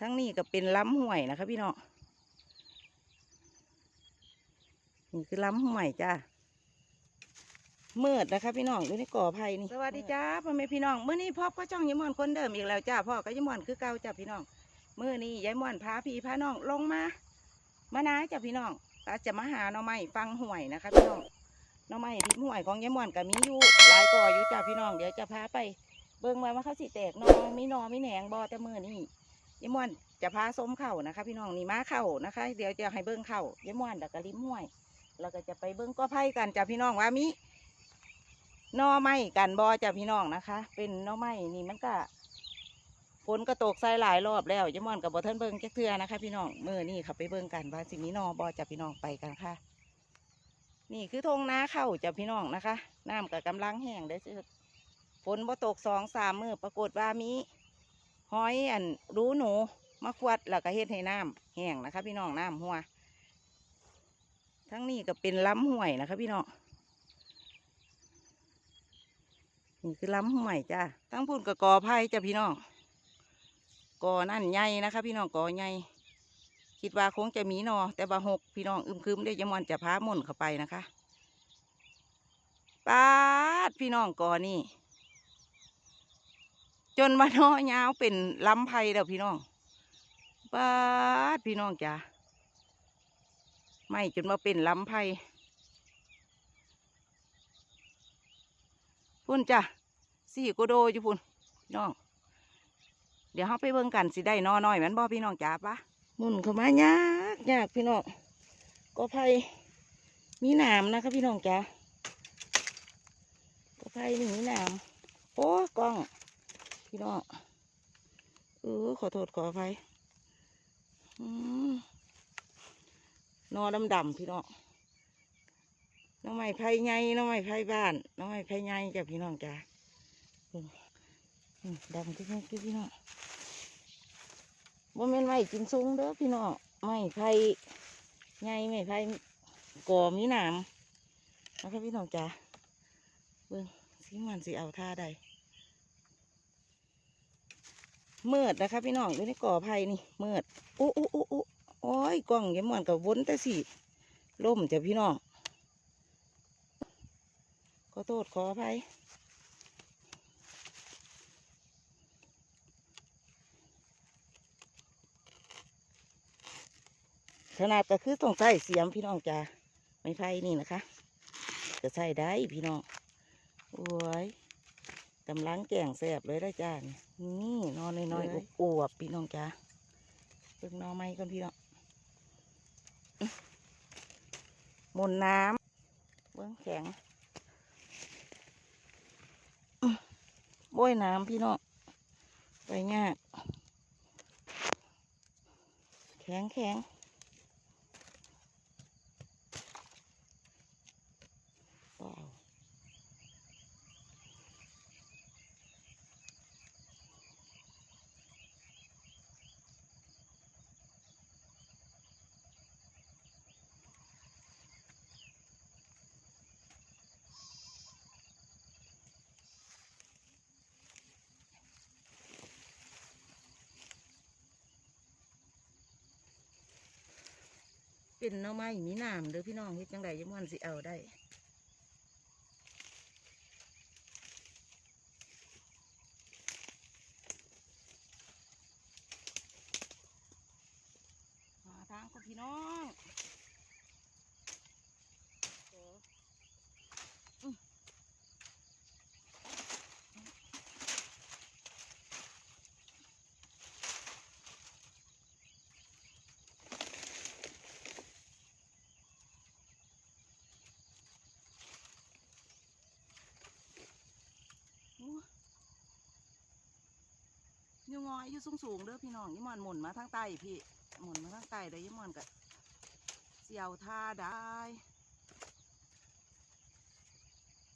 ทั้งนี้ก็เป็นล้ำห่วยนะคะพี่น้องนี่คือล้ำห่วยจ้าเมืดนะคะพี่น้องอยู่ในก่อไผ่นี่สวัสดีจ้าพ่อแม่พี่น้องเมื่อนี้พ่อก็จ้องยายมอนคนเดิมอีกแล้วจ้าพ่อก็ยายมอนคือเก่าจ้าพี่น้องเมื่อนี้ยายมอนพาพี่พาน้องลงมามานาจ้าพี่น้องก็จะมาหาหน่อไม้ฟังห่วยนะคะพี่น้องหน่อไม้ริมห่วยของยายมอนก็มีอยู่หลายก่ออยู่จ้าพี่น้องเดี๋ยวจะพาไป เบิ่งว่าเขาสิแตกหนองมีหนอมีแหนงบอแต่มือนี่ ยายม่วนจะพาส้มเข่านะคะ พี่น้องนี่ม้าเข่านะคะ เดี๋ยวจะให้เบิ่งเข่ายายม่วนแล้วก็ลิ้มห้วยแล้วก็จะไปเบิ่งก็ไผ่กันจ้ะพี่น้องว่ามีหนอไม้กันบอจ้ะพี่น้องนะคะ เป็นหนอไม้นี่มันก็ฝนก็ตกใส่หลายรอบแล้วยายม่วนกับบอเท่านเบิ่งแจ็คเทือนะคะ พี่น้องมือนี่เขาไปเบิ่งกันว่าสิมีหนอบอจ้ะพี่น้องไปกันค่ะ นี่คือทงนาเข้าจ้ะพี่น้องนะคะน้ำกับกำลังแห้งได้อฝนบ่ตกสองสามมือปรากฏว่ามี หอยอันรู้หนูมาควัดแล้วก็เฮ็ดให้น้ำแห้งนะคะพี่น้องน้ำหัว ทั้งนี้ก็เป็นล้ำห่วยนะคะพี่น้องนี่คือล้ำห่วยจ้าทั้งพุ่นกับกอไผ่จ้ะพี่น้องกอนั่นใหญ่นะคะพี่น้องกอใหญ่คิดว่าคงจะมีนอแต่บาหกพี่น้องอึมครึมได้ยมอนจะพาม่นเข้าไปนะคะปาดพี่น้องกอนี่ จนมาน้อยาวเป็นลำไผ่แล้วพี่น้องบาดพี่น้องจ้ะไม่จนมาเป็นลำไผ่พุ่นจ้ะสี่โกโดอยู่พุ่นน้อง เดี๋ยวเราไปเบิ่งกันสิได้นอน้อยแมันบ่พี่น้องจ้าปะหมุนเข้ามายากยากพี่น้องก็ไผ่มีหนามนะคะพี่น้องจ้าก็ไผ่นี่มีหนามโอ้กล้อง พี่น้องเออขอโทษขออภัยอืมนอดำดำพี่น้องน้องใหม่ไผ่ใหญ่น้องใหม่ไผ่บ้านน้องใหม่ไผ่ใหญ่จ้ะพี่น้องจ้ะดำขึ้นขึ้นพี่น้องบ่แม่นไม้กินซุ้งเด้อพี่น้องไม้ไผ่ใหญ่ไม้ไผ่ก่อมีหนามนะครับพี่น้องจ้ะเบิ่งสิมันสิเอาท่าใด มืดนะคะ พี่น้องอยู่ในก่อไผ่นี่มืดโอู้อู้อู้อู้โอ้ยกล้องยังหมอนกับวนแต่สิล่มจ้ะพี่น้องขอโทษขออภัยขนาดก็คือต้องใส่เสียมพี่น้องจ้าไม่ไผ่นี่นะคะจะใส่ได้พี่น้องโอ้ย กำลังแกงแสบเลยได้จ้านี่นี่นอนน้อยๆเลยอวบๆพี่น้องจ้าเบิ่งหนอไม้ก่อนพี่น้องอื้อหมุนน้ำเบิ้งแข็งอื้อโบ้ยน้ำพี่น้องไปยากแข็งแข็ง เป็นน่อไม้มีน้ำเด้อพี่น้องเฮ็ดจังไดยังมันสิเอาได้ มาทางกับพี่น้องโอ้อื้อโอ้ยง อยอยู่สูงสูงเด้อพี่น้องยี่มอนหมุนมาทางใต้พี่หมุนมาทางใต้เลยยี่มอนกับเสียวท่าได้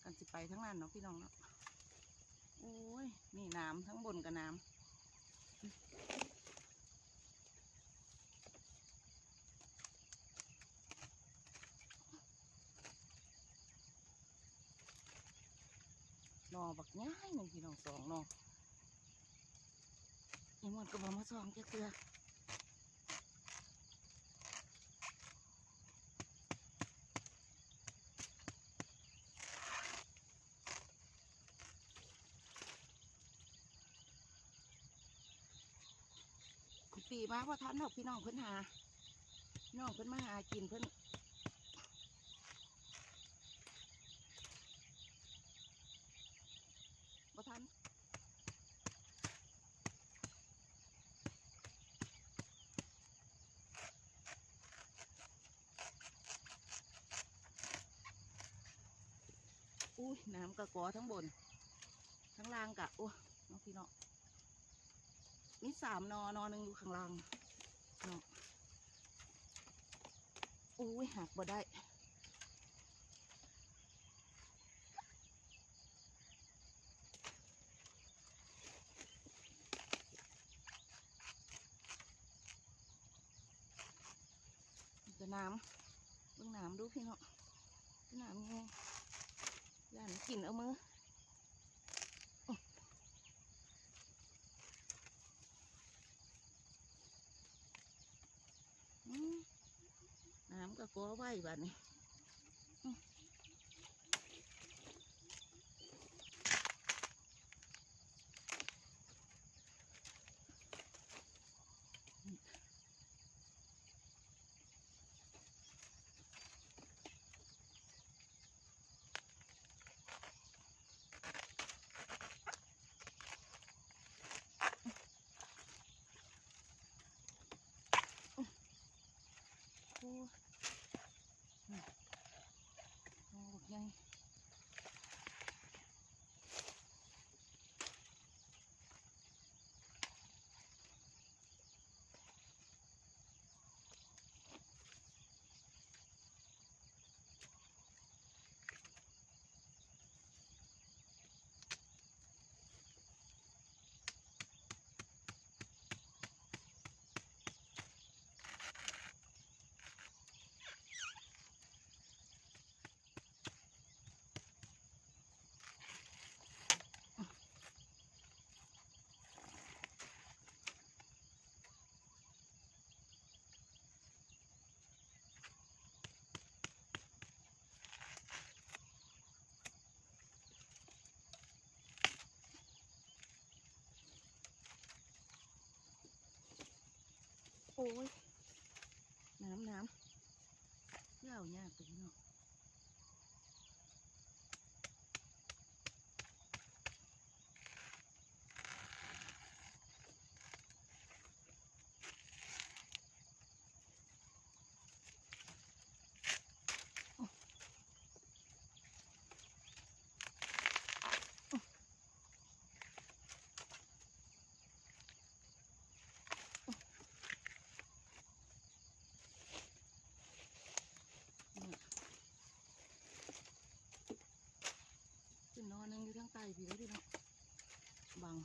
กันสิไปทั้งนั้นเนาะพี่น้องเนาะโอ้ยนี่น้ำทั้งบนกับน้ำหนอบักง่ายหนึ่งพี่น้องสองหนอ อีหมอนก็บอกมาสองจะเกลือปีมาเพราะท่านดอกพี่น้องเพิ่นหาพี่น้องเพิ่นมาหากินเพิ่นบ่ทัน อุ้ยน้ำกระกอทั้งบน ทั้งล่างกะโอ้น้องพี่เน้องมีสามนอนอหนึ่งอยู่ข้างล่างเนาะอุ้ยหักบ่ได้จะน้ำเบิ่งน้ำดูพี่เนาะน้ำไง ย่านกินเอามือน้ำก็กลัวไหวบ้านนี้ โอ้ยน้ำน้ำเที่ยวยากไปเนาะขึ้นนอนนึงอยู่ทางใต้ พี่เลยพี่น้องบัง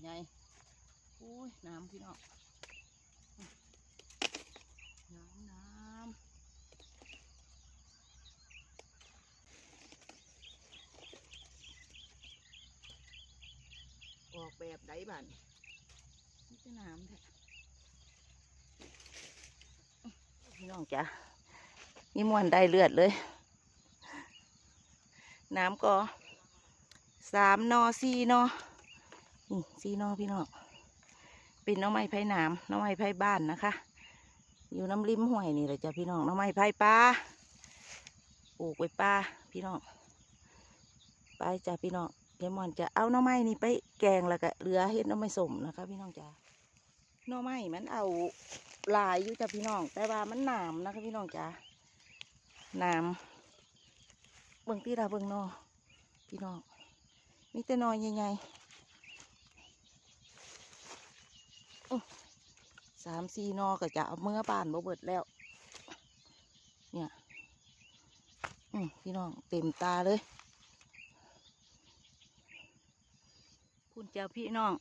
อ๋อไงอุ้ยน้ำพี่เนาะน้ำน้ำออกแบบไดบันนี่จะน้ำแท้พี่น้องจ้ะนี่มวนได้เลือดเลย น้ำก็สามนอสี่นอ นี่ซีนอพี่น้องเป็นน้องไม้ไผ่น้ำน้องไม้ไผ่บ้านนะคะ อยู่น้ำริมห้วยนี่แหละจ้ะพี่น้องน้องไม้ไผ่ปลาปลูกไว้ปลาพี่น้องไปจ้ะพี่น้องยายมอนจะเอาน้องไม้นี่ไปแกงแล้วก็เหลือเฮ็ดน้องไม้สมนะคะ พี่น้องจ้ะน้องไม้มันเอาลายอยู่จ้ะพี่น้อง แต่ว่ามันหนามนะคะพี่น้องจ้ะหนามเบิ่งที่เราเบิ่งนอพี่น้องมีแต่นอยใหญ่ๆ สามสี่นอก็จะเอาเมื่อบ้านบ่เบิดแล้ว เนี่ยอืพี่น้องเต็มตาเลยพุ่นเจ้าพี่น้อง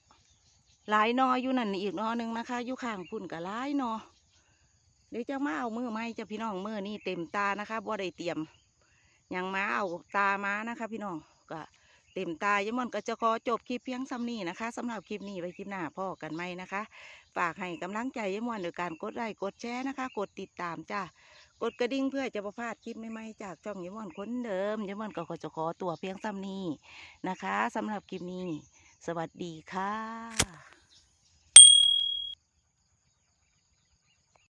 หลายนออยู่นั่นอีกนอหนึ่งนะคะอยู่ข้างพุ่นกับหลายนอเดี๋ยวจะมาเอามือไม้จ้ะพี่น้องมือนี่เต็มตานะคะบ่ได้เตรียมยังมาเอาตามานะคะ พี่น้องก็ ต็มตายยมอนก็จะขอจบคลิปเพียงซ้ำนี้นะคะสำหรับคลิปนี้ไปคลิปหน้าพ่อกันไหมนะคะ ฝากให้กำลังใจยมวนโดยการกดไลค์กดแชร์นะคะ กดติดตามจ้ากดกระดิ่งเพื่อจะประพาดคลิปใหม่ๆจากช่องยมวนคนเดิมยมวนก็ขอจะขอตัวเพียงซ้ำนี้นะคะสำหรับคลิปนี้ สวัสดีค่ะ